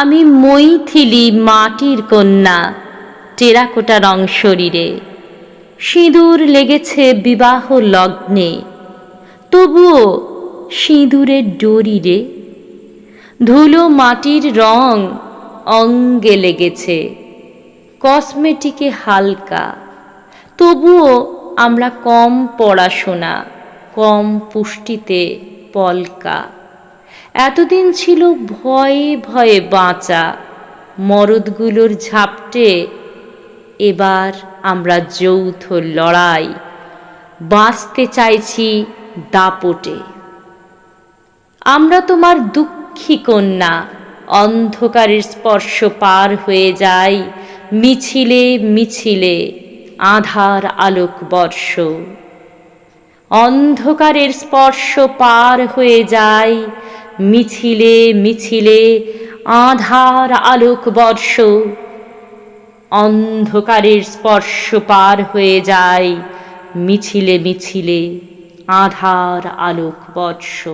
আমি মৈথিলি মাটির কন্যা টেরাকোটা রং শরীরে সিঁদুর লেগেছে বিবাহ লগ্নে, তবুও সিঁদুরের ডরি রে ধুলো মাটির রং অঙ্গে লেগেছে, কসমেটিকে হালকা। তবুও আমরা কম পড়াশোনা, কম পুষ্টিতে পলকা। এতদিন ছিল ভয়ে ভয়ে বাঁচা। মরদগুলোর ঝাপটে এবার আমরা যৌথ লড়াই। বাঁচতে চাইছি দাপটে। আমরা তোমার দুঃখী কন্যা। অন্ধকারের স্পর্শ পার হয়ে যাই। মিছিলে মিছিলে আধার আলোক বর্ষ। অন্ধকারের স্পর্শ পার হয়ে যায় মিছিলে মিছিলে, আধার আলোক বর্ষ, অন্ধকারের স্পর্শ পার হয়ে যায় মিছিলে মিছিলে, আধার আলোক বর্ষ।